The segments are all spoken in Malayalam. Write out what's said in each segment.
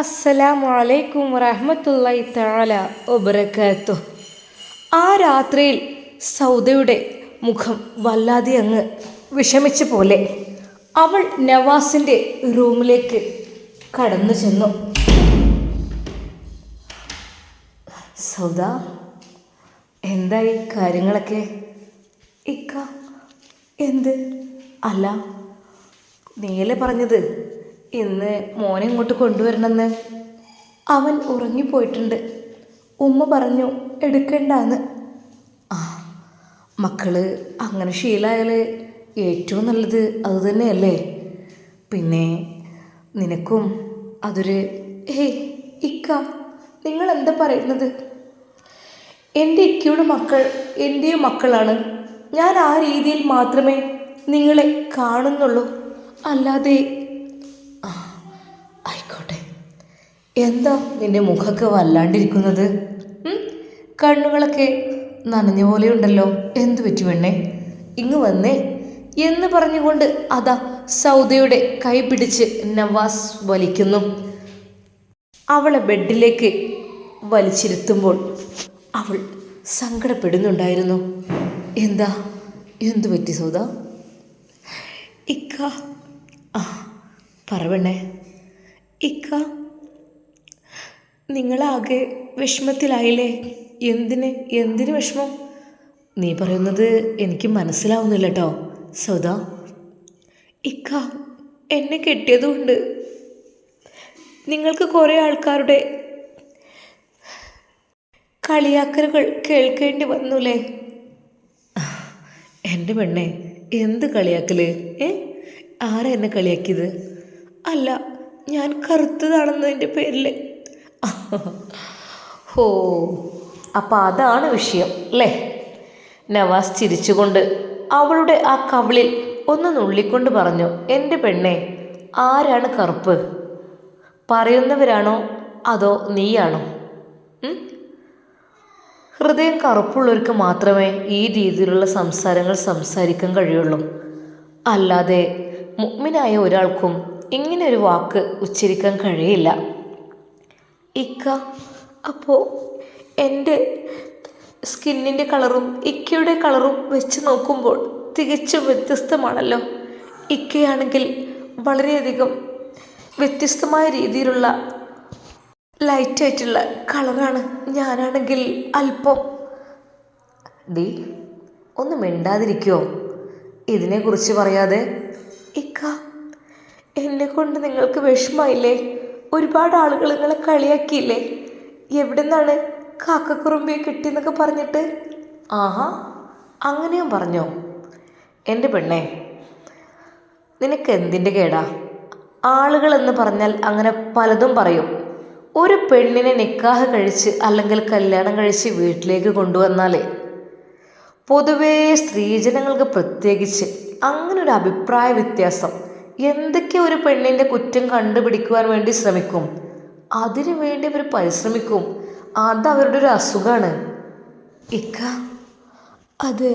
അസ്സലാമു അലൈക്കും വറഹമത്തല്ലായി തആല വബറകാത്തു ആ രാത്രിയിൽ സൗദയുടെ മുഖം വല്ലാതെ അങ്ങ് വിഷമിച്ച പോലെ അവൾ നവാസിന്റെ റൂമിലേക്ക് കടന്നു ചെന്നു. സൗദ എന്തായി കാര്യങ്ങളൊക്കെ? ഇക്ക എന്ത്? അല്ല നീയല്ലേ പറഞ്ഞത്? ഇന്ന് മോനെ ഇങ്ങോട്ട് കൊണ്ടുവരണമെന്ന്. അവൻ ഉറങ്ങിപ്പോയിട്ടുണ്ട് ഉമ്മ പറഞ്ഞു എടുക്കണ്ടെന്ന്. ആ മക്കൾ അങ്ങനെ ശീലമായാൽ ഏറ്റവും നല്ലത് അത് തന്നെയല്ലേ? പിന്നെ നിനക്കും അതൊരു ഹേ ഇക്ക നിങ്ങൾ എന്താ പറയുന്നത്? എന്റെ ഇക്കയുടെ മക്കൾ എന്റെയും മക്കളാണ്. ഞാൻ ആ രീതിയിൽ മാത്രമേ നിങ്ങളെ കാണുന്നുള്ളൂ. അല്ലാതെ എന്താ നിന്റെ മുഖമൊക്കെ വല്ലാണ്ടിരിക്കുന്നത്? കണ്ണുകളൊക്കെ നനഞ്ഞ പോലെയുണ്ടല്ലോ എന്തു പറ്റി പെണ്ണേ? ഇങ്ങ് വന്നേ. എന്ന് പറഞ്ഞുകൊണ്ട് അതാ സൗദയുടെ കൈ പിടിച്ച് നവാസ് വലിക്കുന്നു. അവളെ ബെഡിലേക്ക് വലിച്ചിരുത്തുമ്പോൾ അവൾ സങ്കടപ്പെടുന്നുണ്ടായിരുന്നു. എന്താ? എന്തു പറ്റി സൗദ? ഇക്ക. ആ പറവണ്ണേ ഇക്ക. നിങ്ങളാകെ വിഷമത്തിലായില്ലേ? എന്തിന്? എന്തിന് വിഷമം? നീ പറയുന്നത് എനിക്ക് മനസ്സിലാവുന്നില്ല കേട്ടോ സൗദ. ഇക്ക എന്നെ കെട്ടിയതുകൊണ്ട്. നിങ്ങൾക്ക് കുറേ ആൾക്കാരുടെ കളിയാക്കലുകൾ കേൾക്കേണ്ടി വന്നുല്ലേ? എന്റെ പെണ്ണെ എന്ത് കളിയാക്കൽ? ഏ? ആരാ എന്നെ കളിയാക്കിയത്? അല്ല ഞാൻ കറുത്തതാണെന്നതിന്റെ പേരിൽ ഹോ അപ്പം അതാണ് വിഷയം അല്ലേ നവാസ് ചിരിച്ചുകൊണ്ട് അവളുടെ ആ കവിളിൽ ഒന്ന് നുള്ളിക്കൊണ്ട് പറഞ്ഞു എന്റെ പെണ്ണെ ആരാണ് കറുപ്പ്? പറയുന്നവരാണോ അതോ നീയാണോ? ഹൃദയം കറുപ്പുള്ളവർക്ക് മാത്രമേ ഈ രീതിയിലുള്ള സംസാരങ്ങൾ സംസാരിക്കാൻ കഴിയുള്ളൂ. അല്ലാതെ മുഗ്മിനായ ഒരാൾക്കും ഇങ്ങനെ ഒരു വാക്ക് ഉച്ചരിക്കാൻ കഴിയില്ല. ഇക്ക. അപ്പോൾ എന്റെ സ്കിന്നിന്റെ കളറും ഇക്കയുടെ കളറും വെച്ച് നോക്കുമ്പോൾ തികച്ചും വ്യത്യസ്തമാണല്ലോ. ഇക്കയാണെങ്കിൽ വളരെയധികം വ്യത്യസ്തമായ രീതിയിലുള്ള ലൈറ്റായിട്ടുള്ള കളറാണ് ഞാനാണെങ്കിൽ അല്പം. ഡി ഒന്ന് മിണ്ടാതിരിക്കുമോ ഇതിനെക്കുറിച്ച് പറയാതെ. ഇക്ക എന്നെ കൊണ്ട് നിങ്ങൾക്ക് വിഷമമായില്ലേ? ഒരുപാട് ആളുകൾ നിങ്ങളെ കളിയാക്കിയില്ലേ? എവിടെ നിന്നാണ് കാക്കക്കുറുമ്പിയെ കിട്ടിയെന്നൊക്കെ പറഞ്ഞിട്ട്? ആഹാ അങ്ങനെയും പറഞ്ഞോ? എന്റെ പെണ്ണേ നിനക്ക് എന്തിന്റെ കേടാ? ആളുകൾ എന്ന് പറഞ്ഞാൽ അങ്ങനെ പലതും പറയും. ഒരു പെണ്ണിനെ നിക്കാഹ് കഴിച്ച് അല്ലെങ്കിൽ കല്യാണം കഴിച്ച് വീട്ടിലേക്ക് കൊണ്ടുവന്നാലേ. പൊതുവേ സ്ത്രീജനങ്ങൾക്ക് പ്രത്യേകിച്ച് അങ്ങനൊരു അഭിപ്രായ വ്യത്യാസം. എന്തൊക്കെ ഒരു പെണ്ണിന്റെ കുറ്റം കണ്ടുപിടിക്കുവാൻ വേണ്ടി ശ്രമിക്കും? അതിനു വേണ്ടി അവർ പരിശ്രമിക്കും. അത് അവരുടെ ഒരു അസുഖമാണ് ഇക്ക അത്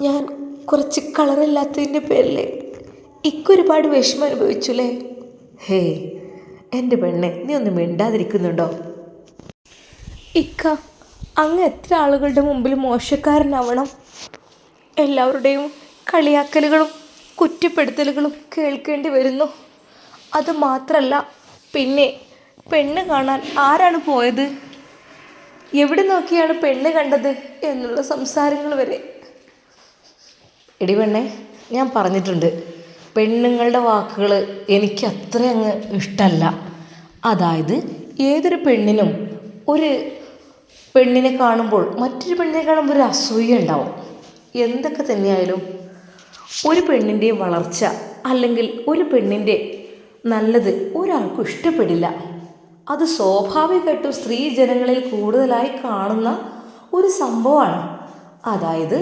ഞാൻ കുറച്ച് കളറില്ലാത്തതിന്റെ പേരിൽ ഇക്ക ഒരുപാട് വിഷമം അനുഭവിച്ചു അല്ലേ ഹേ എന്റെ പെണ്ണെ നീ ഒന്നും മിണ്ടാതിരിക്കുന്നുണ്ടോ? ഇക്ക അങ്ങ് എത്ര ആളുകളുടെ മുമ്പിൽ മോശക്കാരനാവണം. എല്ലാവരുടെയും കളിയാക്കലുകളും കുറ്റപ്പെടുത്തലുകളും കേൾക്കേണ്ടി വരുന്നു. അത് മാത്രമല്ല പിന്നെ പെണ്ണ് കാണാൻ ആരാണ് പോയത്? എവിടെ നോക്കിയാണ് പെണ്ണ് കണ്ടത് എന്നുള്ള സംസാരങ്ങൾ വരെ. എടി പെണ്ണെ ഞാൻ പറഞ്ഞിട്ടുണ്ട് പെണ്ണുങ്ങളുടെ വാക്കുകൾ എനിക്ക് അത്ര അങ്ങ് ഇഷ്ടമല്ല അതായത് ഏതൊരു പെണ്ണിനും ഒരു പെണ്ണിനെ കാണുമ്പോൾ മറ്റൊരു പെണ്ണിനെ കാണുമ്പോൾ ഒരു അസൂയ ഉണ്ടാവും. എന്തൊക്കെ തന്നെയായാലും ഒരു പെണ്ണിന്റെ വളർച്ച അല്ലെങ്കിൽ ഒരു പെണ്ണിന്റെ നല്ലത് ഒരാൾക്കും ഇഷ്ടപ്പെടില്ല. അത് സ്വാഭാവികമായിട്ടും സ്ത്രീ ജനങ്ങളിൽ കൂടുതലായി കാണുന്ന ഒരു സംഭവമാണ്. അതായത്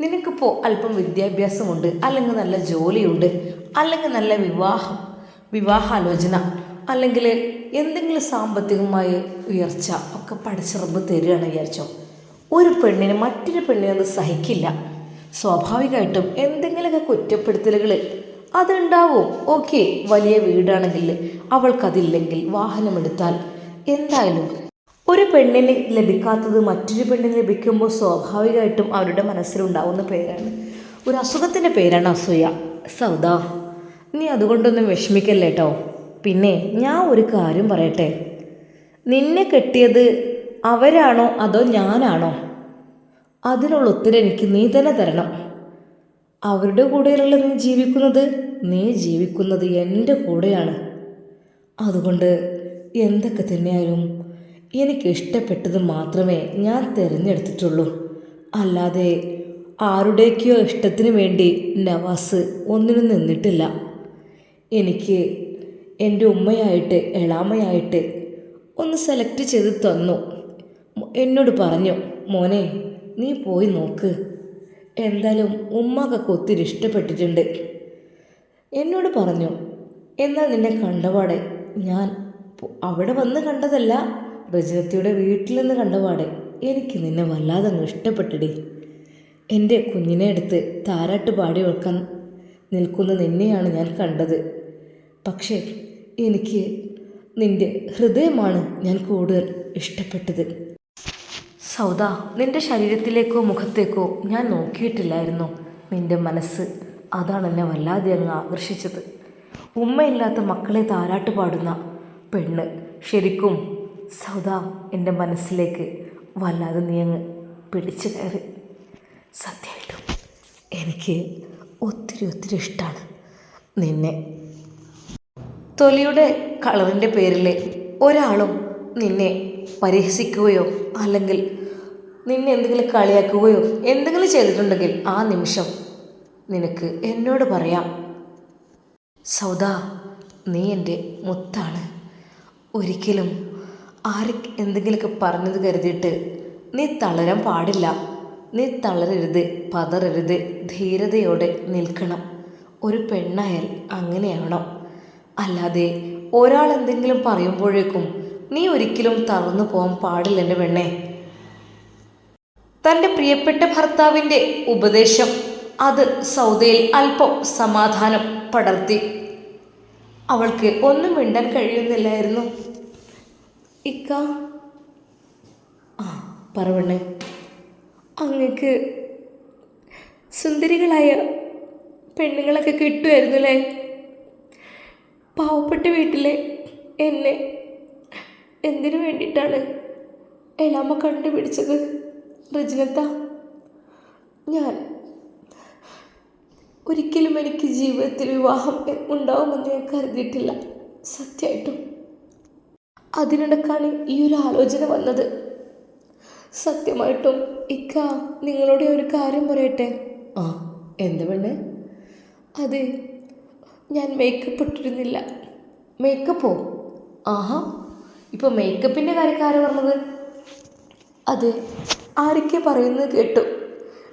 നിനക്കിപ്പോൾ അല്പം വിദ്യാഭ്യാസമുണ്ട് അല്ലെങ്കിൽ നല്ല ജോലിയുണ്ട് അല്ലെങ്കിൽ നല്ല വിവാഹം വിവാഹാലോചന അല്ലെങ്കിൽ എന്തെങ്കിലും സാമ്പത്തികമായ ഉയർച്ച ഒക്കെ പഠിച്ചിറമ്പ് തരികയാണ് വിചാരിച്ചോ. ഒരു പെണ്ണിന് മറ്റൊരു പെണ്ണിനെ അത് സഹിക്കില്ല. സ്വാഭാവികമായിട്ടും എന്തെങ്കിലുമൊക്കെ കുറ്റപ്പെടുത്തലുകൾ അതുണ്ടാവും. ഓക്കെ വലിയ വീടാണെങ്കിൽ അവൾക്കതില്ലെങ്കിൽ വാഹനമെടുത്താൽ എന്തായാലും. ഒരു പെണ്ണിന് ലഭിക്കാത്തത് മറ്റൊരു പെണ്ണിന് ലഭിക്കുമ്പോൾ സ്വാഭാവികമായിട്ടും അവരുടെ മനസ്സിലുണ്ടാവുന്ന പേരാണ്. ഒരു അസുഖത്തിന്റെ പേരാണ് അസൂയ. സൗദ നീ അതുകൊണ്ടൊന്നും വിഷമിക്കല്ലേ കേട്ടോ പിന്നെ ഞാൻ ഒരു കാര്യം പറയട്ടെ? നിന്നെ കെട്ടിയത് അവരാണോ അതോ ഞാനാണോ? അതിനുള്ള ഉത്തരം എനിക്ക് നീ തന്നെ തരണം. അവരുടെ കൂടെയല്ല നീ ജീവിക്കുന്നത്. നീ ജീവിക്കുന്നത് എന്റെ കൂടെയാണ്. അതുകൊണ്ട് എന്തൊക്കെ തന്നെയായാലും എനിക്ക് ഇഷ്ടപ്പെട്ടത് മാത്രമേ ഞാൻ തിരഞ്ഞെടുത്തിട്ടുള്ളൂ. അല്ലാതെ ആരുടേക്കോ ഇഷ്ടത്തിന് വേണ്ടി നവാസ് ഒന്നിനും നിന്നിട്ടില്ല. എനിക്ക് എന്റെ ഉമ്മയായിട്ട് എളാമയായിട്ട് ഒന്ന് സെലക്ട് ചെയ്ത് തന്നു. എന്നോട് പറഞ്ഞു മോനെ നീ പോയി നോക്ക്. എന്തായാലും ഉമ്മക്കൊക്കെ ഒത്തിരി ഇഷ്ടപ്പെട്ടിട്ടുണ്ട്. എന്നോട് പറഞ്ഞു എന്നാൽ നിന്നെ കണ്ടപാടെ ഞാൻ അവിടെ വന്ന് കണ്ടതല്ല റജനത്തിയുടെ വീട്ടിൽ നിന്ന് കണ്ടപാടെ എനിക്ക് നിന്നെ വല്ലാതെ അങ്ങ് ഇഷ്ടപ്പെട്ടടി. എന്റെ കുഞ്ഞിനെ എടുത്ത് താരാട്ട് പാടി വെക്കാൻ നിൽക്കുന്ന നിന്നെയാണ് ഞാൻ കണ്ടത്. പക്ഷേ എനിക്ക് നിന്റെ ഹൃദയമാണ് ഞാൻ കൂടുതൽ ഇഷ്ടപ്പെട്ടത്. സൗദ നിന്റെ ശരീരത്തിലേക്കോ മുഖത്തേക്കോ ഞാൻ നോക്കിയിട്ടില്ലായിരുന്നു. നിന്റെ മനസ്സ് അതാണ് എന്നെ വല്ലാതെ അങ്ങ് ആകർഷിച്ചത്. ഉമ്മയില്ലാത്ത മക്കളെ താരാട്ട് പാടുന്ന പെണ്ണ്. ശരിക്കും സൗദ എന്റെ മനസ്സിലേക്ക് വല്ലാതെ നീ അങ്ങ് പിടിച്ചു കയറി. സത്യമായിട്ടും എനിക്ക് ഒത്തിരി ഒത്തിരി ഇഷ്ടമാണ് നിന്നെ. തൊലിയുടെ കളറിന്റെ പേരിൽ ഒരാളും നിന്നെ പരിഹസിക്കുകയോ അല്ലെങ്കിൽ നിന്നെ എന്തെങ്കിലും കളിയാക്കുകയോ എന്തെങ്കിലും ചെയ്തിട്ടുണ്ടെങ്കിൽ ആ നിമിഷം നിനക്ക് എന്നോട് പറയാം. സൗദ നീ എന്റെ മുത്താണ്. ഒരിക്കലും ആര് എന്തെങ്കിലുമൊക്കെ പറഞ്ഞത് കരുതിയിട്ട് നീ തളരാൻ പാടില്ല. നീ തളരരുത് പതറരുത് ധീരതയോടെ നിൽക്കണം. ഒരു പെണ്ണായാൽ അങ്ങനെയാണോ അല്ലാതെ ഒരാൾ എന്തെങ്കിലും പറയുമ്പോഴേക്കും നീ ഒരിക്കലും തളർന്നു പോകാൻ പാടില്ല എന്റെ പെണ്ണേ. തന്റെ പ്രിയപ്പെട്ട ഭർത്താവിന്റെ ഉപദേശം. അത് സൗദയിൽ അല്പം സമാധാനം പടർത്തി. അവൾക്ക് ഒന്നും മിണ്ടാൻ കഴിയുന്നില്ലായിരുന്നു. ഇക്ക. ആ പറവണ്ണേ. അങ്ങക്ക് സുന്ദരികളായ പെണ്ണുങ്ങളൊക്കെ കിട്ടുമായിരുന്നു അല്ലേ പാവപ്പെട്ട വീട്ടിലെ എന്നെ എന്തിനു വേണ്ടിയിട്ടാണ് എല്ലാമ്മ കണ്ടുപിടിച്ചത്? റജിനത്ത ഞാൻ ഒരിക്കലും എനിക്ക് ജീവിതത്തിൽ വിവാഹം ഉണ്ടാവുമെന്ന് ഞാൻ കരുതിയിട്ടില്ല. സത്യമായിട്ടും. അതിനിടക്കാണ് ഈ ഒരു ആലോചന വന്നത്. സത്യമായിട്ടും ഇക്ക നിങ്ങളോട് ഒരു കാര്യം പറയട്ടെ? ആ എന്ത് പെണ്ണേ? അത് ഞാൻ മേക്കപ്പ് ഇട്ടിരുന്നില്ല. മേക്കപ്പോ ആഹാ ഇപ്പോൾ മേക്കപ്പിന്റെ കാര്യക്കാരെ പറഞ്ഞത്? അതെ ആരൊക്കെ പറയുന്നത് കേട്ടു.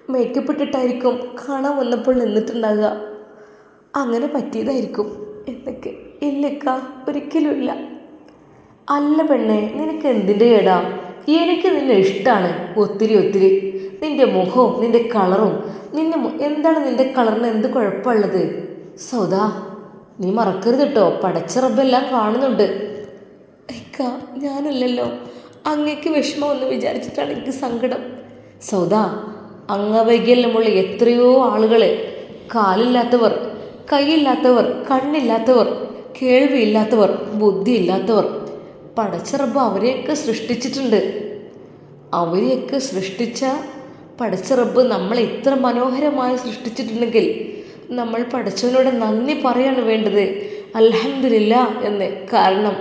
മേക്കപ്പ് ഇട്ടിട്ടായിരിക്കും കാണാൻ വന്നപ്പോൾ നിന്നിട്ടുണ്ടാകുക അങ്ങനെ പറ്റിയതായിരിക്കും. എന്നൊക്കെ. ഇല്ലക്ക ഒരിക്കലുമില്ല അല്ല പെണ്ണെ നിനക്ക് എന്തിന്റെ കേടാ? എനിക്ക് നിന്നെ ഇഷ്ടമാണ് ഒത്തിരി ഒത്തിരി. നിന്റെ മുഖവും നിന്റെ കളറും നിന്നെ എന്താണ് നിന്റെ കളറിന് എന്ത് കുഴപ്പമുള്ളത്? സൗദാ നീ മറക്കരുത് കേട്ടോ. പടച്ച കാണുന്നുണ്ട്. ഇക്ക ഞാനല്ലല്ലോ. അങ്ങക്ക് വിഷമമെന്ന് വിചാരിച്ചിട്ടാണ് എനിക്ക് സങ്കടം. സൗദ അംഗവൈകല്യമുള്ള എത്രയോ ആളുകളെ കാലില്ലാത്തവർ കൈയില്ലാത്തവർ കണ്ണില്ലാത്തവർ കേൾവിയില്ലാത്തവർ ബുദ്ധിയില്ലാത്തവർ പടച്ചിറബ് അവരെയൊക്കെ സൃഷ്ടിച്ചിട്ടുണ്ട്. അവരെയൊക്കെ സൃഷ്ടിച്ച പടച്ചിറബ് നമ്മളെ ഇത്ര മനോഹരമായി സൃഷ്ടിച്ചിട്ടുണ്ടെങ്കിൽ നമ്മൾ പടച്ചവനോട് നന്ദി പറയാണ് വേണ്ടത്. അലഹമില്ല എന്ന്. കാരണം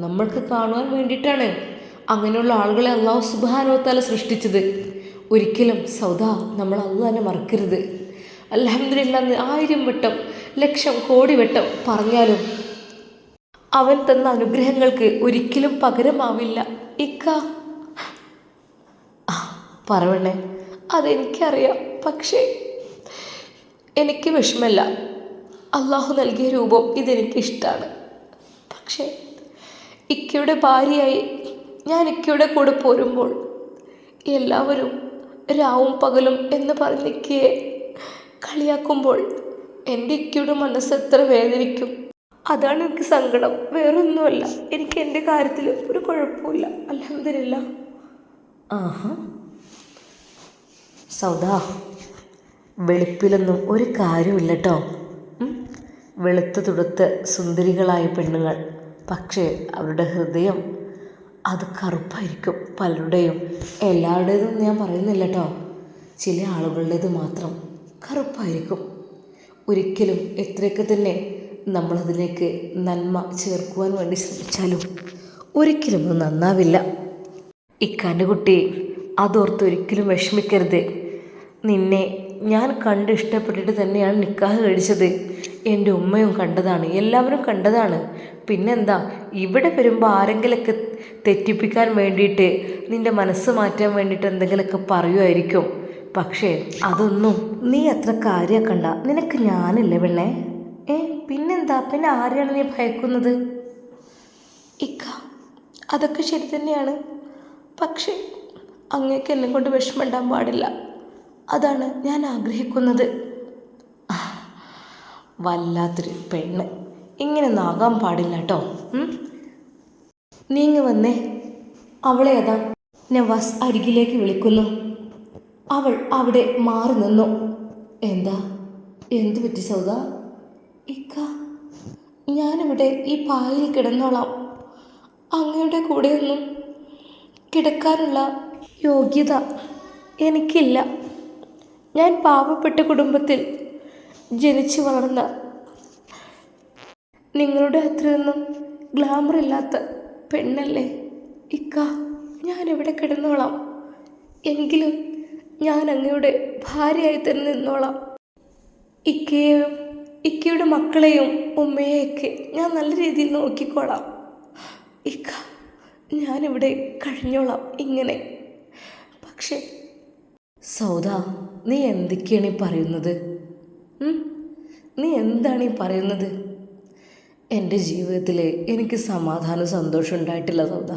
നമ്മൾക്ക് കാണുവാൻ വേണ്ടിയിട്ടാണ്. അങ്ങനെയുള്ള ആളുകളെ അള്ളാഹു സുബാനോത്താല സൃഷ്ടിച്ചത്. ഒരിക്കലും സൗദ നമ്മൾ അള്ളാഹിനെ മറക്കരുത്. അൽഹംദുലില്ല ആയിരം വട്ടം ലക്ഷം കോടി വട്ടം പറഞ്ഞാലും അവൻ തന്ന അനുഗ്രഹങ്ങൾക്ക് ഒരിക്കലും പകരമാവില്ല. ഇക്ക. പറവണേ അതെനിക്കറിയാം. പക്ഷേ എനിക്ക് വിഷമല്ല അള്ളാഹു നൽകിയ രൂപം ഇതെനിക്കിഷ്ടമാണ് പക്ഷേ ഇക്കയുടെ ഭാര്യയായി ഞാൻ ഇക്കയുടെ കൂടെ പോരുമ്പോൾ എല്ലാവരും രാവും പകലും എന്ന് പറഞ്ഞ് ഇക്കയെ കളിയാക്കുമ്പോൾ എന്റെ ഇക്കയുടെ മനസ്സ് എത്ര വേദനിക്കും. അതാണ് എനിക്ക് സങ്കടം. വേറൊന്നുമല്ല. എനിക്ക് എന്റെ കാര്യത്തിൽ ഒരു കുഴപ്പമില്ല അലഹമില്ല ആഹാ. സൗദാ വെളുപ്പിലൊന്നും ഒരു കാര്യമില്ല കേട്ടോ വെളുത്ത് തുടുത്ത് സുന്ദരികളായ പെണ്ണുങ്ങൾ. പക്ഷേ അവരുടെ ഹൃദയം അത് കറുപ്പായിരിക്കും പലരുടെയും. എല്ലാവരുടേതും ഞാൻ പറയുന്നില്ല കേട്ടോ ചില ആളുകളുടേത് മാത്രം കറുപ്പായിരിക്കും. ഒരിക്കലും എത്രയൊക്കെ തന്നെ നമ്മളതിലേക്ക് നന്മ ചേർക്കുവാൻ വേണ്ടി ശ്രമിച്ചാലും ഒരിക്കലും അത് നന്നാവില്ല. ഇക്കാന്റെ കുട്ടി അതോർത്ത് ഒരിക്കലും വിഷമിക്കരുത്. നിന്നെ ഞാൻ കണ്ട് ഇഷ്ടപ്പെട്ടിട്ട് തന്നെയാണ് നിക്കാഹ് കഴിച്ചത്. എന്റെ ഉമ്മയും കണ്ടതാണ് എല്ലാവരും കണ്ടതാണ്. പിന്നെന്താ ഇവിടെ വരുമ്പോൾ ആരെങ്കിലൊക്കെ തെറ്റിപ്പിക്കാൻ വേണ്ടിയിട്ട് നിന്റെ മനസ്സ് മാറ്റാൻ വേണ്ടിയിട്ട് എന്തെങ്കിലുമൊക്കെ പറയുമായിരിക്കും പക്ഷേ അതൊന്നും നീ അത്ര കാര്യമാക്കണ്ട നിനക്ക് ഞാനില്ലേ പെണ്ണേ? ഏ പിന്നെന്താ? പിന്നെ ആരെയാണ് നീ ഭയക്കുന്നത്? ഇക്ക അതൊക്കെ ശരി തന്നെയാണ്. പക്ഷേ അങ്ങേക്ക് എന്നെ കൊണ്ട് വിഷമം വിഷമമുണ്ടാൻ പാടില്ല. അതാണ് ഞാൻ ആഗ്രഹിക്കുന്നത്. വല്ലാത്തൊരു പെണ്ണ്. ഇങ്ങനെ നാകാൻ പാടില്ല കേട്ടോ. നീങ്ങ വന്നേ. അവളെ അതാ നവാസ് അരികിലേക്ക് വിളിക്കുന്നു. അവൾ അവിടെ മാറി നിന്നു. എന്താ? എന്തു പറ്റി സൗദ? ഇക്ക ഞാനിവിടെ ഈ പായിൽ കിടന്നോളാം. അങ്ങയുടെ കൂടെയൊന്നും കിടക്കാനുള്ള യോഗ്യത എനിക്കില്ല. ഞാൻ പാവപ്പെട്ട കുടുംബത്തിൽ ജനിച്ചു വളർന്ന നിങ്ങളുടെ അത്രയൊന്നും ഗ്ലാമർ ഇല്ലാത്ത പെണ്ണല്ലേ? ഇക്ക ഞാനിവിടെ കിടന്നോളാം. എങ്കിലും ഞാൻ അങ്ങയുടെ ഭാര്യയായി തന്നെ നിന്നോളാം. ഇക്കയെയും ഇക്കയുടെ മക്കളെയും ഉമ്മയെയൊക്കെ ഞാൻ നല്ല രീതിയിൽ നോക്കിക്കോളാം. ഇക്ക ഞാനിവിടെ കഴിഞ്ഞോളാം ഇങ്ങനെ. പക്ഷേ സൗദ നീ എന്തൊക്കെയാണ് ഈ പറയുന്നത്? നീ എന്താണ് ഈ പറയുന്നത്? എന്റെ ജീവിതത്തിൽ എനിക്ക് സമാധാനം സന്തോഷം ഉണ്ടായിട്ടില്ല സൗദ.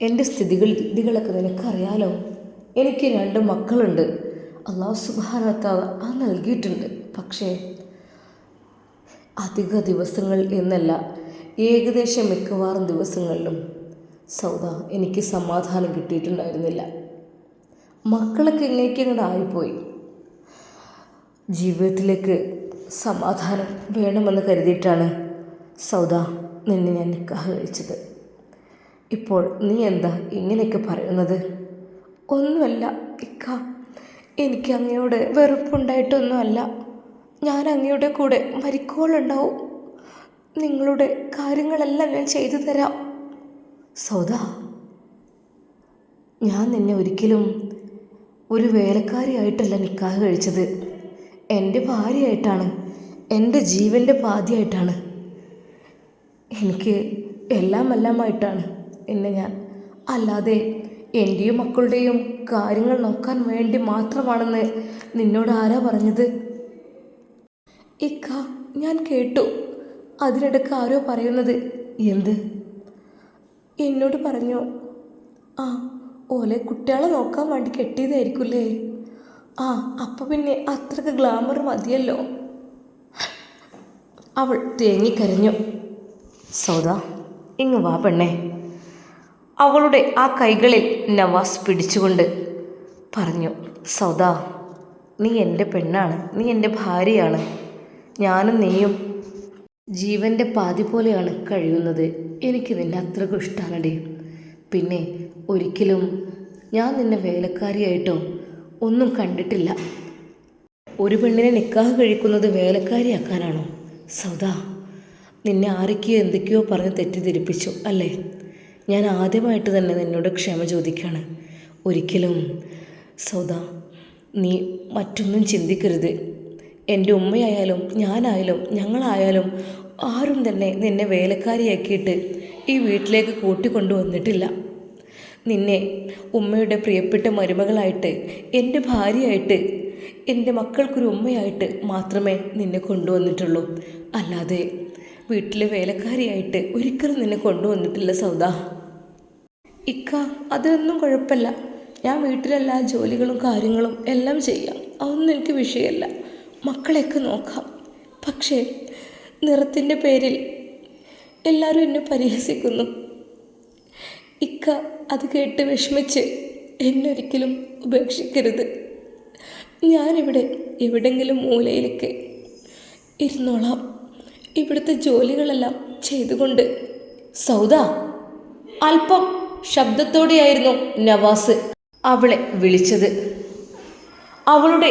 എന്റെ സ്ഥിതികൾ സ്ഥിതികളൊക്കെ നിനക്കറിയാലോ? എനിക്ക് രണ്ട് മക്കളുണ്ട്. അള്ളാഹു സുബാനത്താവ് ആ നൽകിയിട്ടുണ്ട്. പക്ഷേ അധിക ദിവസങ്ങൾ എന്നല്ല ഏകദേശം മിക്കവാറും ദിവസങ്ങളിലും സൗദ എനിക്ക് സമാധാനം കിട്ടിയിട്ടുണ്ടായിരുന്നില്ല. മക്കളൊക്കെ എങ്ങനെയൊക്കെ അങ്ങോട്ട് ആയിപ്പോയി? ജീവിതത്തിലേക്ക് സമാധാനം വേണമെന്ന് കരുതിയിട്ടാണ് സൗദ നിന്നെ ഞാൻ നിക്കാഹ് കഴിച്ചത്. ഇപ്പോൾ നീ എന്താ ഇങ്ങനെയൊക്കെ പറയുന്നത്? ഒന്നുമല്ല ഇക്ക. എനിക്ക് അങ്ങയോട് വെറുപ്പുണ്ടായിട്ടൊന്നുമല്ല. ഞാൻ അങ്ങയുടെ കൂടെ മരിക്കോളുണ്ടാവും. നിങ്ങളുടെ കാര്യങ്ങളെല്ലാം ഞാൻ ചെയ്തു തരാം. സൗദ ഞാൻ നിന്നെ ഒരിക്കലും ഒരു വേലക്കാരിയായിട്ടല്ല നിക്കാഹ് കഴിച്ചത്. എന്റെ ഭാര്യയായിട്ടാണ്. എന്റെ ജീവന്റെ പാതിയായിട്ടാണ്. എനിക്ക് എല്ലാം എല്ലാമായിട്ടാണ് എന്നെ ഞാൻ അല്ലാതെ എന്റെയും മക്കളുടെയും കാര്യങ്ങൾ നോക്കാൻ വേണ്ടി മാത്രമാണെന്ന് നിന്നോട് ആരാ പറഞ്ഞത്? ഇക്ക ഞാൻ കേട്ടു. അതിനിടക്ക് ആരോ പറയുന്നത്. എന്ത്? എന്നോട് പറഞ്ഞു ആ ഓലെ കുട്ടികളെ നോക്കാൻ വേണ്ടി കെട്ടിയതായിരിക്കുമല്ലേ? ആ അപ്പോൾ പിന്നെ അത്രയ്ക്ക് ഗ്ലാമർ മതിയല്ലോ? അവൾ തേങ്ങിക്കരഞ്ഞു. സൗദ ഇങ്ങ് വാ പെണ്ണേ. അവളുടെ ആ കൈകളിൽ നവാസ് പിടിച്ചുകൊണ്ട് പറഞ്ഞു സൗദ നീ എന്റെ പെണ്ണാണ് നീ എന്റെ ഭാര്യയാണ്. ഞാനും നീയും ജീവന്റെ പാതി പോലെയാണ് കഴിയുന്നത്. എനിക്ക് നിന്നെ അത്രക്കും ഇഷ്ടമാണടി പിന്നെ ഒരിക്കലും ഞാൻ നിന്നെ വേലക്കാരിയായിട്ടോ ഒന്നും കണ്ടിട്ടില്ല. ഒരു പെണ്ണിനെ നിക്കാഹ് കഴിക്കുന്നത് വേലക്കാരിയാക്കാനാണോ? സൗദാ നിന്നെ ആരൊക്കെയോ എന്തൊക്കെയോ പറഞ്ഞ് തെറ്റിദ്ധരിപ്പിച്ചു അല്ലേ? ഞാൻ ആദ്യമായിട്ട് തന്നെ നിന്നോട് ക്ഷമ ചോദിക്കുകയാണ് ഒരിക്കലും സൗദ നീ മറ്റൊന്നും ചിന്തിക്കരുത്. എന്റെ ഉമ്മയായാലും ഞാനായാലും ഞങ്ങളായാലും ആരും തന്നെ നിന്നെ വേലക്കാരിയാക്കിയിട്ട് ഈ വീട്ടിലേക്ക് കൂട്ടിക്കൊണ്ടുവന്നിട്ടില്ല. നിന്നെ ഉമ്മയുടെ പ്രിയപ്പെട്ട മരുമകളായിട്ട് എന്റെ ഭാര്യയായിട്ട് എന്റെ മക്കൾക്കൊരു ഉമ്മയായിട്ട് മാത്രമേ നിന്നെ കൊണ്ടുവന്നിട്ടുള്ളൂ. അല്ലാതെ വീട്ടിലെ വേലക്കാരിയായിട്ട് ഒരിക്കലും നിന്നെ കൊണ്ടുവന്നിട്ടില്ല സൗദ. ഇക്ക അതൊന്നും കുഴപ്പമില്ല. ഞാൻ വീട്ടിലെല്ലാ ജോലികളും കാര്യങ്ങളും എല്ലാം ചെയ്യാം. അതൊന്നും എനിക്ക് വിഷയമല്ല. മക്കളെയൊക്കെ നോക്കാം. പക്ഷേ നിറത്തിന്റെ പേരിൽ എല്ലാവരും എന്നെ പരിഹസിക്കുന്നു. ഇക്ക അത് കേട്ട് വിഷമിച്ച് എന്നൊരിക്കലും ഉപേക്ഷിക്കരുത്. ഞാനിവിടെ എവിടെങ്കിലും മൂലയിലേക്ക് ഇരുന്നോളാം. ഇവിടുത്തെ ജോലികളെല്ലാം ചെയ്തുകൊണ്ട്. സൗദ അല്പം ശബ്ദത്തോടെയായിരുന്നു നവാസ് അവളെ വിളിച്ചത്. അവളുടെ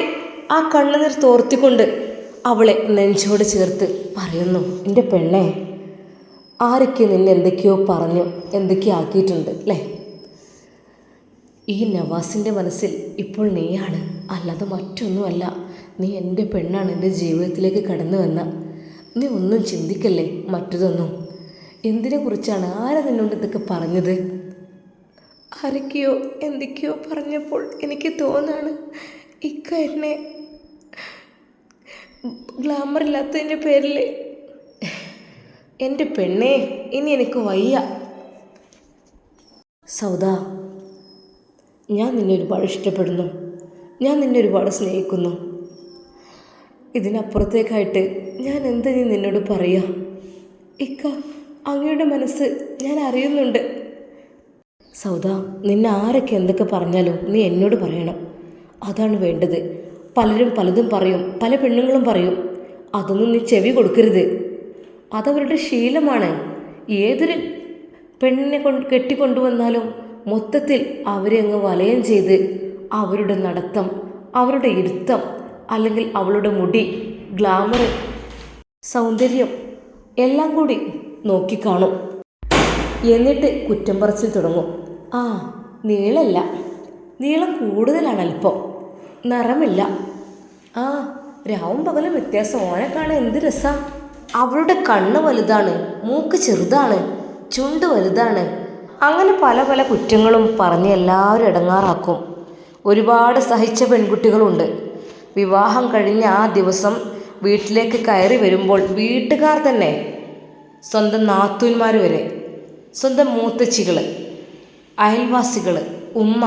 ആ കണ്ണുനീർ തോർത്തിക്കൊണ്ട് അവളെ നെഞ്ചോട് ചേർത്ത് പറയുന്നു എന്റെ പെണ്ണെ ആരൊക്കെ നിന്നെ എന്തൊക്കെയോ പറഞ്ഞു എന്തൊക്കെയോ ആക്കിയിട്ടുണ്ട് അല്ലേ? ഈ നവാസിന്റെ മനസ്സിൽ ഇപ്പോൾ നീയാണ്. അല്ലാതെ മറ്റൊന്നുമല്ല. നീ എന്റെ പെണ്ണാണ് എന്റെ ജീവിതത്തിലേക്ക് കടന്നു വന്ന. നീ ഒന്നും ചിന്തിക്കല്ലേ മറ്റതൊന്നും? എന്തിനെ കുറിച്ചാണ് ആരാ നിന്നോട് ഇതൊക്കെ പറഞ്ഞത്? ആരൊക്കെയോ എന്തൊക്കെയോ പറഞ്ഞപ്പോൾ എനിക്ക് തോന്നാണ് ഇക്ക എന്നെ ഗ്ലാമർ ഇല്ലാത്തതിന്റെ പേരിൽ എന്റെ പെണ്ണേ ഇനി എനിക്ക് വയ്യ. സൗദ ഞാൻ നിന്നെ ഒരുപാട് ഇഷ്ടപ്പെടുന്നു. ഞാൻ നിന്നെ ഒരുപാട് സ്നേഹിക്കുന്നു. ഇതിനപ്പുറത്തേക്കായിട്ട് ഞാൻ എന്ത് നീ നിന്നോട് പറയുക ഇക്ക അങ്ങയുടെ മനസ്സ് ഞാൻ അറിയുന്നുണ്ട്. സൗദ നിന്നെ ആരൊക്കെ എന്തൊക്കെ പറഞ്ഞാലും നീ എന്നോട് പറയണം. അതാണ് വേണ്ടത്. പലരും പലതും പറയും പല പെണ്ണുങ്ങളും പറയും. അതൊന്നും നീ ചെവി കൊടുക്കരുത്. അതവരുടെ ശീലമാണ്. ഏതൊരു പെണ്ണിനെ കൊണ്ട് കെട്ടിക്കൊണ്ടുവന്നാലും മൊത്തത്തിൽ അവരെ അങ്ങ് വലയം ചെയ്ത് അവരുടെ നടത്തം അവരുടെ ഇരുത്തം അല്ലെങ്കിൽ അവളുടെ മുടി ഗ്ലാമർ സൗന്ദര്യം എല്ലാം കൂടി നോക്കിക്കാണും എന്നിട്ട് കുറ്റം പറച്ചിൽ തുടങ്ങും. ആ നീളല്ല. നീളം കൂടുതലാണ് അല്പം. നിറമില്ല. ആ രാവും പകലും വ്യത്യാസം. ഓനെ കാണാൻ എന്ത് രസാ. അവളുടെ കണ്ണ് വലുതാണ് മൂക്ക് ചെറുതാണ് ചുണ്ട് വലുതാണ്. അങ്ങനെ പല പല കുറ്റങ്ങളും പറഞ്ഞ് എല്ലാവരും ഇടങ്ങാറാക്കും. ഒരുപാട് സഹിച്ച പെൺകുട്ടികളുണ്ട്. വിവാഹം കഴിഞ്ഞ ആ ദിവസം വീട്ടിലേക്ക് കയറി വരുമ്പോൾ വീട്ടുകാർ തന്നെ സ്വന്തം നാത്തൂന്മാർ വരെ സ്വന്തം മൂത്തച്ചികൾ അയൽവാസികൾ ഉമ്മ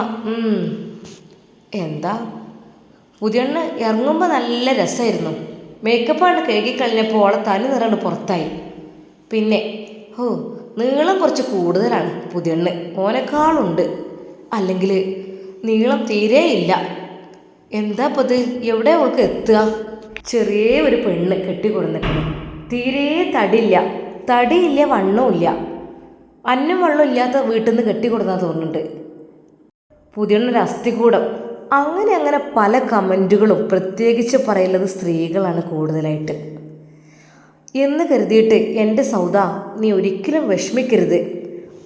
എന്താ? പുതിയണ്ണ് ഇറങ്ങുമ്പോൾ നല്ല രസമായിരുന്നു മേക്കപ്പാണ് കഴുകിക്കളഞ്ഞപ്പോൾ ഓളെ തനി നിറണ്ട് പുറത്തായി. പിന്നെ ഓ നീളം കുറച്ച് കൂടുതലാണ് പുതിയണ്ണ്. ഓനേക്കാളുണ്ട്. അല്ലെങ്കിൽ നീളം തീരെ ഇല്ല. എന്താ ഇപ്പം ഇത്? എവിടെ അവൾക്ക് എത്തുക? ചെറിയ ഒരു പെണ്ണ് കെട്ടിക്കൊടുന്നിട്ടുണ്ട് തീരെ തടിയില്ല. തടിയില്ല വണ്ണവുമില്ല അന്നം വെള്ളം ഇല്ലാത്ത വീട്ടിൽ നിന്ന് കെട്ടിക്കൊടുന്നാ തോന്നുന്നുണ്ട്. പുതിയൊരു അസ്ഥികൂടം. അങ്ങനെ അങ്ങനെ പല കമന്റുകളും പ്രത്യേകിച്ച് പറയുന്നത് സ്ത്രീകളാണ് കൂടുതലായിട്ട്. എന്ന് കരുതിയിട്ട് എന്റെ സൗദ നീ ഒരിക്കലും വിഷമിക്കരുത്.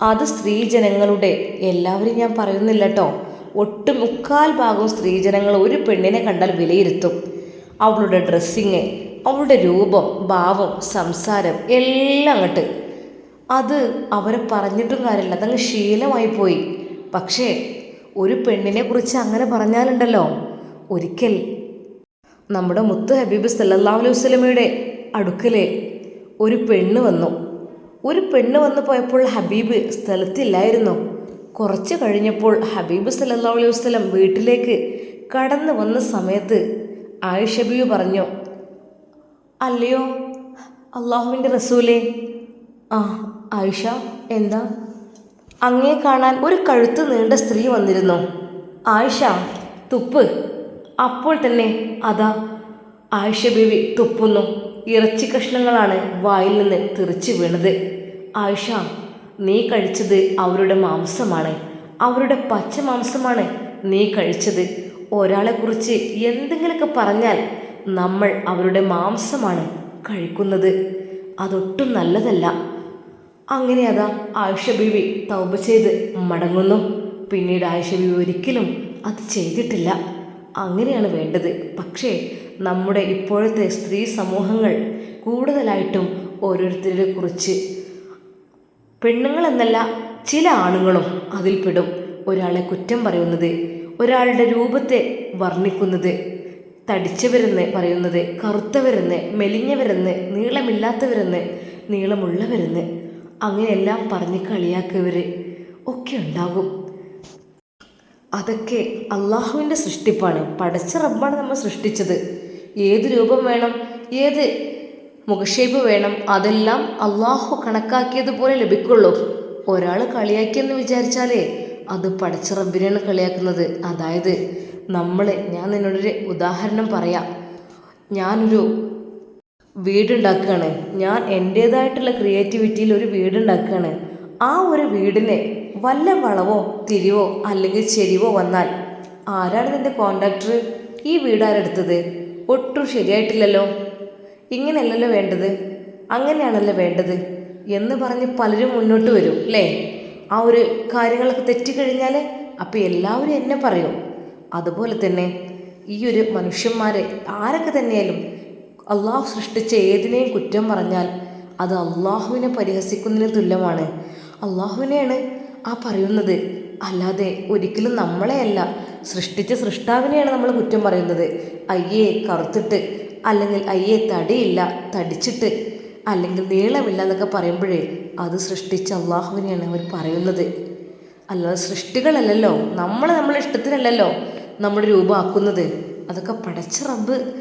അത് സ്ത്രീജനങ്ങളുടെ എല്ലാവരും ഞാൻ പറയുന്നില്ല കേട്ടോ ഒട്ടും മുക്കാൽ ഭാഗവും സ്ത്രീജനങ്ങൾ ഒരു പെണ്ണിനെ കണ്ടാൽ വിലയിരുത്തും. അവളുടെ ഡ്രസ്സിങ് അവളുടെ രൂപം ഭാവം സംസാരം എല്ലാം അങ്ങോട്ട്. അത് അവരെ പറഞ്ഞിട്ടും കാര്യമില്ല. അതങ്ങ് ശീലമായി പോയി. പക്ഷേ ഒരു പെണ്ണിനെ കുറിച്ച് അങ്ങനെ പറഞ്ഞാലുണ്ടല്ലോ. ഒരിക്കൽ നമ്മുടെ മുത്ത് ഹബീബ് സല്ലാ അലൈഹി വസല്ലമയുടെ അടുക്കൽ ഒരു പെണ്ണ് വന്നു. ഒരു പെണ്ണ് വന്നു പോയപ്പോൾ ഹബീബ് സ്ഥലത്തില്ലായിരുന്നു. കുറച്ച് കഴിഞ്ഞപ്പോൾ ഹബീബ് സല്ലല്ലാഹു അലൈഹി വസല്ലം വീട്ടിലേക്ക് കടന്നു വന്ന സമയത്ത് ആയിഷ ബീവി പറഞ്ഞു അല്ലയോ അള്ളാഹുവിന്റെ റസൂലേ. ആ ആയിഷ എന്താ? അങ്ങേ കാണാൻ ഒരു കഴുത്ത് നീണ്ട സ്ത്രീ വന്നിരുന്നു. ആയിഷ തുപ്പ്. അപ്പോൾ തന്നെ അതാ. ആയിഷ ബിവി തുപ്പുന്നു. ഇറച്ചി കഷ്ണങ്ങളാണ് വായിൽ നിന്ന് തെറിച്ചു വീണത്. ആയിഷ നീ കഴിച്ചത് അവരുടെ മാംസമാണ്. അവരുടെ പച്ച മാംസമാണ് നീ കഴിച്ചത്. ഒരാളെക്കുറിച്ച് എന്തെങ്കിലുമൊക്കെ പറഞ്ഞാൽ നമ്മൾ അവരുടെ മാംസമാണ് കഴിക്കുന്നത്. അതൊട്ടും നല്ലതല്ല. അങ്ങനെ അതാ ആയിഷ ബീവി തൗബ ചെയ്ത് മടങ്ങുന്നു. പിന്നീട് ആയിഷ ബീവി ഒരിക്കലും അത് ചെയ്തിട്ടില്ല. അങ്ങനെയാണ് വേണ്ടത്. പക്ഷേ നമ്മുടെ ഇപ്പോഴത്തെ സ്ത്രീ സമൂഹങ്ങൾ കൂടുതലായിട്ടും ഓരോരുത്തരെ കുറിച്ച്. പെണ്ണുങ്ങളെന്നല്ല ചില ആണുങ്ങളും അതിൽപ്പെടും. ഒരാളെ കുറ്റം പറയുന്നത് ഒരാളുടെ രൂപത്തെ വർണിക്കുന്നത് തടിച്ചവരെന്ന് പറയുന്നത് കറുത്തവരെന്ന് മെലിഞ്ഞവരെന്ന് നീളമില്ലാത്തവരെന്ന് നീളമുള്ളവരെന്ന് അങ്ങനെയെല്ലാം പറഞ്ഞ് കളിയാക്കിയവർ ഒക്കെ ഉണ്ടാകും. അതൊക്കെ അള്ളാഹുവിന്റെ സൃഷ്ടിപ്പാണ്. പടച്ച റബ്ബാണ് നമ്മൾ സൃഷ്ടിച്ചത്. ഏത് രൂപം വേണം ഏത് മുഖഷേപ്പ് വേണം അതെല്ലാം അള്ളാഹു കണക്കാക്കിയതുപോലെ ലഭിക്കുള്ളൂ. ഒരാൾ കളിയാക്കിയെന്ന് വിചാരിച്ചാലേ അത് പടച്ച റബ്ബിനെയാണ് കളിയാക്കുന്നത്. അതായത് നമ്മൾ ഞാൻ നിന്നോടൊരു ഉദാഹരണം പറയാം. ഞാനൊരു വീടുണ്ടാക്കുകയാണ്. ഞാൻ എന്റേതായിട്ടുള്ള ക്രിയേറ്റിവിറ്റിയിൽ ഒരു വീടുണ്ടാക്കുകയാണ്. ആ ഒരു വീടിന് വല്ല വളവോ തിരിവോ അല്ലെങ്കിൽ ചെരിവോ വന്നാൽ ആരാണ് നിന്റെ കോണ്ടാക്ടർ ഈ വീട് ആരെടുത്തത് ഒട്ടും ശരിയായിട്ടില്ലല്ലോ. ഇങ്ങനെയല്ലല്ലോ വേണ്ടത്? അങ്ങനെയാണല്ലോ വേണ്ടത് എന്ന് പറഞ്ഞ് പലരും മുന്നോട്ട് വരും അല്ലേ? ആ ഒരു കാര്യങ്ങളൊക്കെ തെറ്റിക്കഴിഞ്ഞാൽ അപ്പോൾ എല്ലാവരും എന്നെ പറയും. അതുപോലെ തന്നെ ഈ ഒരു മനുഷ്യന്മാരെ ആരൊക്കെ തന്നെയാലും അള്ളാഹു സൃഷ്ടിച്ച ഏതിനെയും കുറ്റം പറഞ്ഞാൽ അത് അള്ളാഹുവിനെ പരിഹസിക്കുന്നതിന് തുല്യമാണ്. അള്ളാഹുവിനെയാണ് ആ പറയുന്നത്. അല്ലാതെ ഒരിക്കലും നമ്മളെയല്ല സൃഷ്ടിച്ച സൃഷ്ടാവിനെയാണ് നമ്മൾ കുറ്റം പറയുന്നത്. അയ്യേ കറുത്തിട്ട് അല്ലെങ്കിൽ അയ്യേ തടിയില്ല തടിച്ചിട്ട് അല്ലെങ്കിൽ നീളമില്ല എന്നൊക്കെ പറയുമ്പോഴേ അത് സൃഷ്ടിച്ച അള്ളാഹുവിനെയാണ് അവർ പറയുന്നത്. അല്ലാതെ സൃഷ്ടികളല്ലല്ലോ നമ്മൾ നമ്മളെ ഇഷ്ടത്തിനല്ലല്ലോ നമ്മുടെ രൂപമാക്കുന്നത്. അതൊക്കെ പടച്ച റബ്ബ്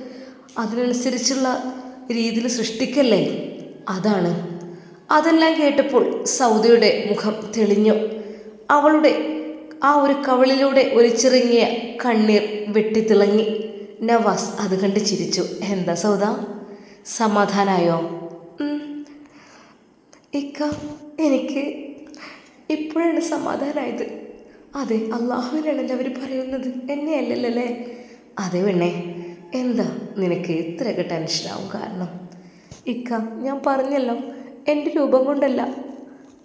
അതിനനുസരിച്ചുള്ള രീതിയിൽ സൃഷ്ടിക്കല്ലേ? അതാണ്. അതെല്ലാം കേട്ടപ്പോൾ സൗദിയുടെ മുഖം തെളിഞ്ഞു. അവളുടെ ആ ഒരു കവളിലൂടെ ഒരു ചെറിയ കണ്ണീർ വെട്ടിത്തിളങ്ങി. നവാസ് അത് കണ്ട് ചിരിച്ചു. എന്താ സൗദ? സമാധാനായോ? ഇക്ക എനിക്ക് ഇപ്പോഴാണ് സമാധാനമായത് അതെ അള്ളാഹുവിനാണല്ലോ അവർ പറയുന്നത്. എന്നെ അല്ലല്ലേ അതെ പെണ്ണേ. എന്താ നിനക്ക് ഇത്രയൊക്കെ ടെൻഷനാവും കാരണം? ഇക്ക ഞാൻ പറഞ്ഞല്ലോ. എന്റെ രൂപം കൊണ്ടല്ല.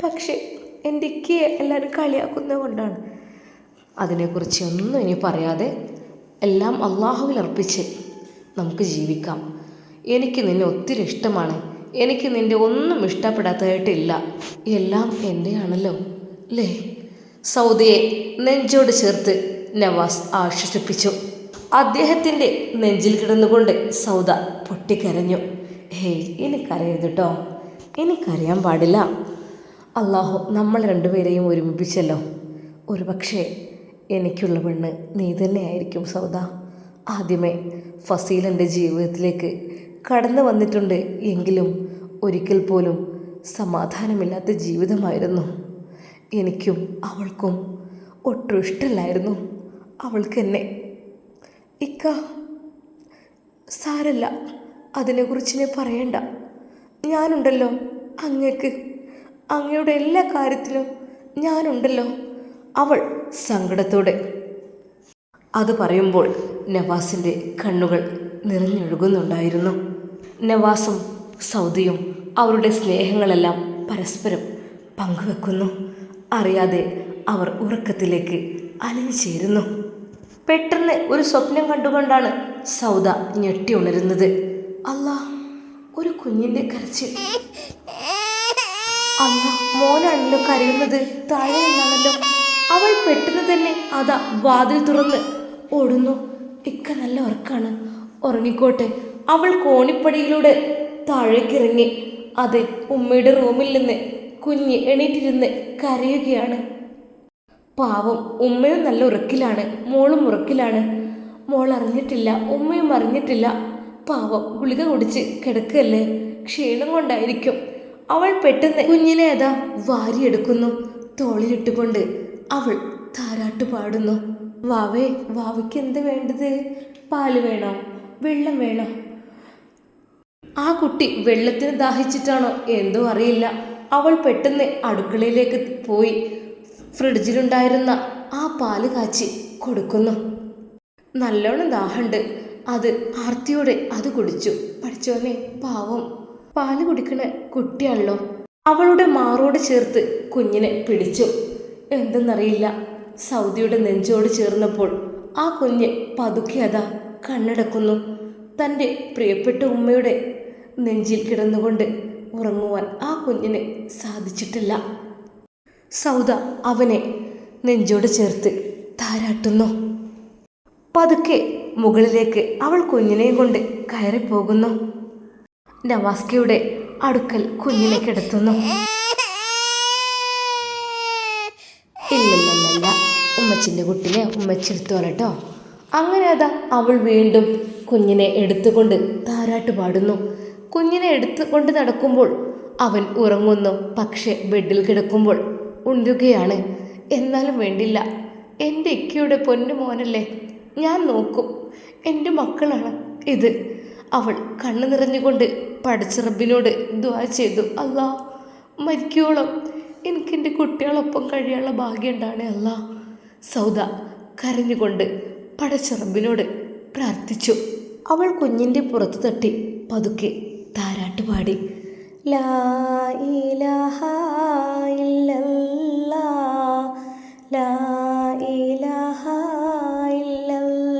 പക്ഷേ എന്റെ ഇക്കയെ എല്ലാവരും കളിയാക്കുന്നത് കൊണ്ടാണ്. അതിനെക്കുറിച്ച് ഒന്നും ഇനി പറയാതെ എല്ലാം അള്ളാഹുവിൽ അർപ്പിച്ച് നമുക്ക് ജീവിക്കാം. എനിക്ക് നിന്നെ ഒത്തിരി ഇഷ്ടമാണ്. എനിക്ക് നിന്റെ ഒന്നും ഇഷ്ടപ്പെടാത്തതായിട്ടില്ല. എല്ലാം എന്റെയാണല്ലോ അല്ലേ? സൗദിയെ നെഞ്ചോട് ചേർത്ത് നവാസ് ആശ്വസിപ്പിച്ചു. അദ്ദേഹത്തിന്റെ നെഞ്ചിൽ കിടന്നുകൊണ്ട് സൗദ പൊട്ടിക്കരഞ്ഞു. ഹേയ് എനിക്കറിയരുത് കേട്ടോ എനിക്കറിയാൻ പാടില്ല. അള്ളാഹു നമ്മൾ രണ്ടുപേരെയും ഒരുമിപ്പിച്ചല്ലോ. ഒരു പക്ഷേ എനിക്കുള്ള പെണ്ണ് നീ തന്നെയായിരിക്കും സൗദ. ആദ്യമേ ഫസീൽ എന്റെ ജീവിതത്തിലേക്ക് കടന്നു വന്നിട്ടുണ്ട് എങ്കിലും ഒരിക്കൽ പോലും സമാധാനമില്ലാത്ത ജീവിതമായിരുന്നു. എനിക്കും അവൾക്കും ഒട്ടും ഇഷ്ടമല്ലായിരുന്നു അവൾക്ക് എന്നെ. ഇക്ക സാരല്ല അതിനെക്കുറിച്ച് ഞാൻ പറയണ്ട. ഞാനുണ്ടല്ലോ അങ്ങക്ക്. അങ്ങയുടെ എല്ലാ കാര്യത്തിലും ഞാനുണ്ടല്ലോ. അവൾ സങ്കടത്തോടെ. അത് പറയുമ്പോൾ നവാസിന്റെ കണ്ണുകൾ നിറഞ്ഞൊഴുകുന്നുണ്ടായിരുന്നു. നവാസും സൗദിയും അവരുടെ സ്നേഹങ്ങളെല്ലാം പരസ്പരം പങ്കുവെക്കുന്നു. അറിയാതെ അവർ ഉറക്കത്തിലേക്ക് അലിഞ്ഞു ചേരുന്നു പെട്ടെന്ന് ഒരു സ്വപ്നം കണ്ടുകൊണ്ടാണ് സൗദ ഞെട്ടി ഉണരുന്നത്. അല്ല ഒരു കുഞ്ഞിന്റെ കരച്ചിൽ. അല്ല മോനാണല്ലോ കരയുന്നത് താഴെ നിന്നാണല്ലോ. അവൾ പെട്ടെന്ന് തന്നെ അതാ വാതിൽ തുറന്ന് ഓടുന്നു. ഇക്ക നല്ല ഉറക്കാണ്. ഉറങ്ങിക്കോട്ടെ. അവൾ കോണിപ്പടിയിലൂടെ താഴേക്കിറങ്ങി. അതെ ഉമ്മയുടെ റൂമിൽ നിന്ന് കുഞ്ഞ് എണീറ്റിരുന്ന് കരയുകയാണ്. പാവം ഉമ്മയും നല്ല ഉറക്കിലാണ്. മോളും ഉറക്കിലാണ്. മോൾ അറിഞ്ഞിട്ടില്ല ഉമ്മയും അറിഞ്ഞിട്ടില്ല. പാവം ഗുളിക കുടിച്ച് കിടക്കല്ലേ ക്ഷീണം കൊണ്ടായിരിക്കും. അവൾ പെട്ടെന്ന് കുഞ്ഞിനെ അതാ വാരിയെടുക്കുന്നു. തോളിലിട്ടുകൊണ്ട് അവൾ താരാട്ട് പാടുന്നു. വാവേ വാവയ്ക്ക് എന്ത് വേണ്ടത്? പാൽ വേണോ? വെള്ളം വേണോ? ആ കുട്ടി വെള്ളത്തിന് ദാഹിച്ചിട്ടാണോ എന്തോ അറിയില്ല. അവൾ പെട്ടെന്ന് അടുക്കളയിലേക്ക് പോയി. ഫ്രിഡ്ജിലുണ്ടായിരുന്ന ആ പാൽ കാച്ചി കൊടുക്കുന്നു. നല്ലോണം ദാഹമുണ്ട് അത് ആർത്തിയോടെ അത് കുടിച്ചു. പഠിച്ചോനെ പാവം. പാൽ കുടിക്കണ കുട്ടിയാണല്ലോ. അവളുടെ മാറോട് ചേർത്ത് കുഞ്ഞിനെ പിടിച്ചു. എന്തെന്നറിയില്ല. സൗദിയുടെ നെഞ്ചോട് ചേർന്നപ്പോൾ ആ കുഞ്ഞ് പതുക്കെ അതാ കണ്ണടക്കുന്നു. തന്റെ പ്രിയപ്പെട്ട ഉമ്മയുടെ നെഞ്ചിൽ കിടന്നുകൊണ്ട് ഉറങ്ങുവാൻ ആ കുഞ്ഞിന് സാധിച്ചിട്ടില്ല. സൗദ അവനെ നെഞ്ചോട് ചേർത്ത് താരാട്ടുന്നു. പതുക്കെ മുകളിലേക്ക് അവൾ കുഞ്ഞിനെയും കൊണ്ട് കയറിപ്പോകുന്നു. നവാസ്കയുടെ അടുക്കൽ കുഞ്ഞിനെ കിടത്തുന്നു. ഉമ്മച്ചിന്റെ കുട്ടിനെ ഉമ്മച്ചെടുത്തോളട്ടോ അങ്ങനെ അതാ അവൾ വീണ്ടും കുഞ്ഞിനെ എടുത്തുകൊണ്ട് താരാട്ട് പാടുന്നു. കുഞ്ഞിനെ എടുത്തുകൊണ്ട് നടക്കുമ്പോൾ അവൻ ഉറങ്ങുന്നു. പക്ഷെ ബെഡിൽ കിടക്കുമ്പോൾ ഉണരുകയാണ് എന്നാലും വേണ്ടില്ല. എന്റെ ഇക്കയുടെ പൊന്നു മോനല്ലേ? ഞാൻ നോക്കും. എന്റെ മക്കളാണ് ഇത്. അവൾ കണ്ണു നിറഞ്ഞുകൊണ്ട് റബ്ബിനോട് ദ്വാ ചെയ്തു. അല്ലാ മരിക്കോളം എനിക്കെന്റെ കുട്ടികളൊപ്പം കഴിയാനുള്ള ഭാഗ്യം ഉണ്ടാണ് അല്ലാ. സൗദ കരഞ്ഞുകൊണ്ട് പടച്ചിറമ്പിനോട് പ്രാർത്ഥിച്ചു. അവൾ കുഞ്ഞിന്റെ പുറത്ത് തട്ടി പതുക്കെ താരാട്ട് പാടി. ലാ ഇലാഹ ഇല്ലല്ലാ. ലാ ഇലാഹ ഇല്ലല്ലാ.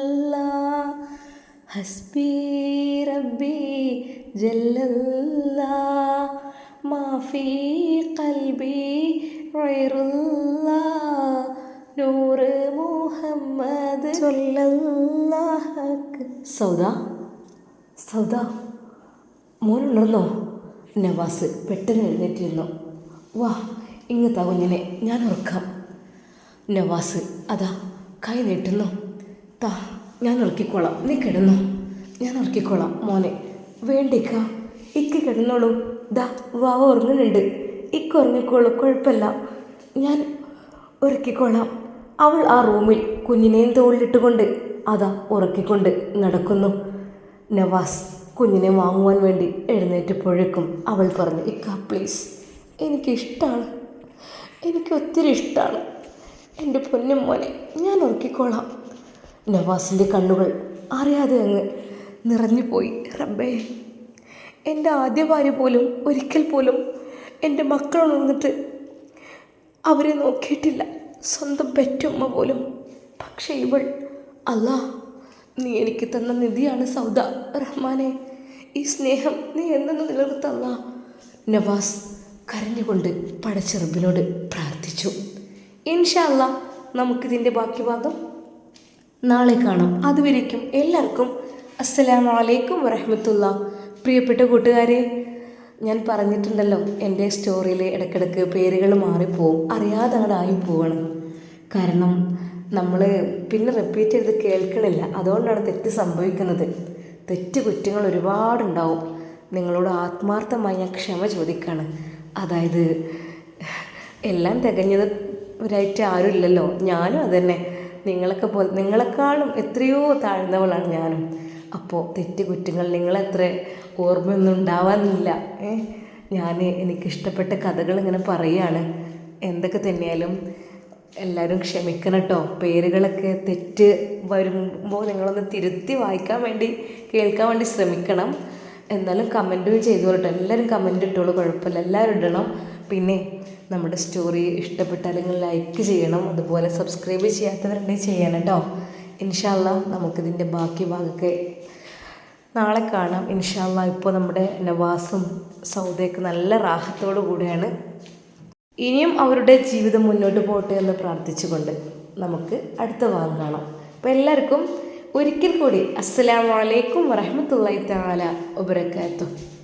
ജല്ലല്ലാ. മാഫി കൽബി ഗൈറുല്ലാ നൂറ് മുഹമ്മദ്. സൗദ സൗദ. മോനുണർന്നോ നവാസ് പെട്ടെന്ന് എഴുന്നേറ്റിരുന്നു. വാ ഇങ്ങത്തെ കുഞ്ഞിനെ ഞാൻ ഉറക്കാം. നവാസ് അതാ കൈ നീട്ടുന്നു. താ ഞാൻ ഉറക്കിക്കോളാം. നീ കിടന്നു. ഞാൻ ഉറക്കിക്കോളാം മോനെ. വേണ്ടിക്ക ഇക്ക് കിടന്നോളൂ. ദാ വാവ ഉറങ്ങുന്നുണ്ട്. ഇക്ക് ഉറങ്ങിക്കോളൂ കുഴപ്പമില്ല. ഞാൻ ഉറക്കിക്കോളാം. അവൾ ആ റൂമിൽ കുഞ്ഞിനെയും തോളിലിട്ടുകൊണ്ട് അതാ ഉറക്കിക്കൊണ്ട് നടക്കുന്നു. നവാസ് കുഞ്ഞിനെ വാങ്ങുവാൻ വേണ്ടി എഴുന്നേറ്റപ്പോഴേക്കും അവൾ പറഞ്ഞു ഇക്ക പ്ലീസ് എനിക്കിഷ്ടമാണ് എനിക്ക് ഒത്തിരി ഇഷ്ടമാണ് എന്റെ പൊന്നും മോനെ ഞാൻ ഉറക്കിക്കോളാം. നവാസിന്റെ കണ്ണുകൾ അറിയാതെ അങ്ങ് നിറഞ്ഞുപോയി. റബ്ബേ എന്റെ ആദ്യ ഭാര്യ പോലും ഒരിക്കൽ പോലും എന്റെ മക്കൾ ഉണർന്നിട്ട് അവരെ നോക്കിയിട്ടില്ല. സ്വന്തം പെറ്റുമ്മ പോലും. പക്ഷേ ഇവൾ അല്ലാ നീ എനിക്ക് തന്ന നിധിയാണ് സൗദ റഹ്മാനെ. ഈ സ്നേഹം നീ എന്തെന്ന് നിലനിർത്തല്ല. നവാസ് കരഞ്ഞുകൊണ്ട് പടച്ചെറുമ്പിനോട് പ്രാർത്ഥിച്ചു. ഇൻഷല്ല നമുക്കിതിന്റെ ബാക്കി ഭാഗം നാളെ കാണാം. അതുവരേക്കും എല്ലാവർക്കും അസ്സലാമലൈക്കും വറഹമത്തുള്ള പ്രിയപ്പെട്ട കൂട്ടുകാരെ ഞാൻ പറഞ്ഞിട്ടുണ്ടല്ലോ എന്റെ സ്റ്റോറിയിൽ ഇടയ്ക്കിടയ്ക്ക് പേരുകൾ മാറിപ്പോവും. അറിയാതെ അങ്ങോട്ട് ആയി പോവാണ്. കാരണം നമ്മൾ പിന്നെ റിപ്പീറ്റ് ചെയ്ത് കേൾക്കണില്ല. അതുകൊണ്ടാണ് തെറ്റ് സംഭവിക്കുന്നത്. തെറ്റ് കുറ്റങ്ങൾ ഒരുപാടുണ്ടാവും. നിങ്ങളോട് ആത്മാർത്ഥമായി ഞാൻ ക്ഷമ ചോദിക്കുകയാണ് അതായത് എല്ലാം തികഞ്ഞത് ഒരായിട്ട് ആരും ഇല്ലല്ലോ ഞാനും അതുതന്നെ നിങ്ങളൊക്കെ പോലെ നിങ്ങളെക്കാളും എത്രയോ താഴ്ന്നവളാണ് ഞാനും. അപ്പോൾ തെറ്റ് കുറ്റങ്ങൾ നിങ്ങളെത്ര ഓർമ്മയൊന്നും ഉണ്ടാവാനില്ല. ഞാൻ എനിക്കിഷ്ടപ്പെട്ട കഥകൾ ഇങ്ങനെ പറയുകയാണ് എന്തൊക്കെ തന്നെയാലും എല്ലാവരും ക്ഷമിക്കണം കേട്ടോ പേരുകളൊക്കെ തെറ്റ് വരുമ്പോൾ നിങ്ങളൊന്ന് തിരുത്തി വായിക്കാൻ വേണ്ടി കേൾക്കാൻ വേണ്ടി ശ്രമിക്കണം. എന്നാലും കമന്റും ചെയ്തോളൂ എല്ലാവരും കമന്റ് ഇട്ടോളൂ കുഴപ്പമില്ല. എല്ലാവരും ഇടണം. പിന്നെ നമ്മുടെ സ്റ്റോറി ഇഷ്ടപ്പെട്ടാൽ നിങ്ങൾ ലൈക്ക് ചെയ്യണം. അതുപോലെ സബ്സ്ക്രൈബ് ചെയ്യാത്തവരുണ്ടെങ്കിൽ ചെയ്യണം കേട്ടോ ഇൻഷാല്ല നമുക്കിതിന്റെ ബാക്കി ഭാഗമൊക്കെ നാളെ കാണാം. ഇൻഷാല്ല ഇപ്പോൾ നമ്മുടെ നവാസും സൗദയൊക്കെ നല്ല റാഹത്തോടു കൂടിയാണ്. ഇനിയും അവരുടെ ജീവിതം മുന്നോട്ട് പോട്ടെ എന്ന് പ്രാർത്ഥിച്ചുകൊണ്ട് നമുക്ക് അടുത്ത ഭാഗം കാണാം. അപ്പോൾ എല്ലാവർക്കും ഒരിക്കൽ കൂടി അസ്സലാമലൈക്കും അലൈക്കും വറഹമത്തല്ലാഹി തആല വബറകാതുഹു.